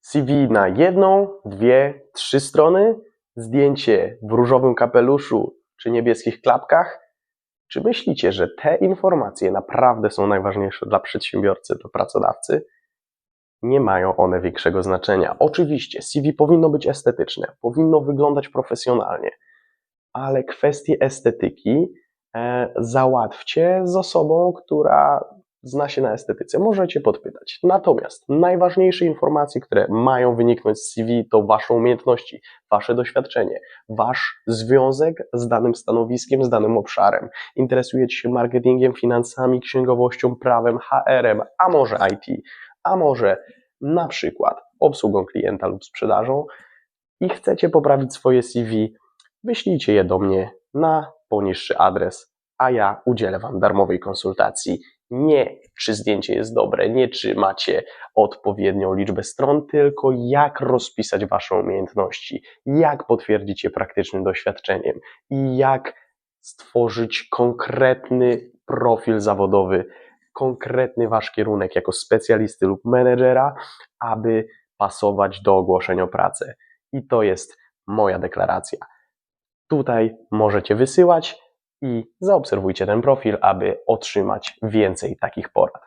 CV na jedną, dwie, trzy strony, zdjęcie w różowym kapeluszu czy niebieskich klapkach? Czy myślicie, że te informacje naprawdę są najważniejsze dla przedsiębiorcy, dla pracodawcy? Nie mają one większego znaczenia. Oczywiście, CV powinno być estetyczne, powinno wyglądać profesjonalnie, ale kwestie estetyki e, załatwcie z osobą, która zna się na estetyce. Możecie podpytać. Natomiast najważniejsze informacje, które mają wyniknąć z CV, to Wasze umiejętności, Wasze doświadczenie, Wasz związek z danym stanowiskiem, z danym obszarem. Interesujecie się marketingiem, finansami, księgowością, prawem, HR-em, a może IT, a może na przykład obsługą klienta lub sprzedażą i chcecie poprawić swoje CV, wyślijcie je do mnie na poniższy adres, a ja udzielę Wam darmowej konsultacji. Nie czy zdjęcie jest dobre, nie czy macie odpowiednią liczbę stron, tylko jak rozpisać Wasze umiejętności, jak potwierdzić je praktycznym doświadczeniem i jak stworzyć konkretny profil zawodowy, konkretny Wasz kierunek jako specjalisty lub menedżera, aby pasować do ogłoszeń o pracę. I to jest moja deklaracja. Tutaj możecie wysyłać i zaobserwujcie ten profil, aby otrzymać więcej takich porad.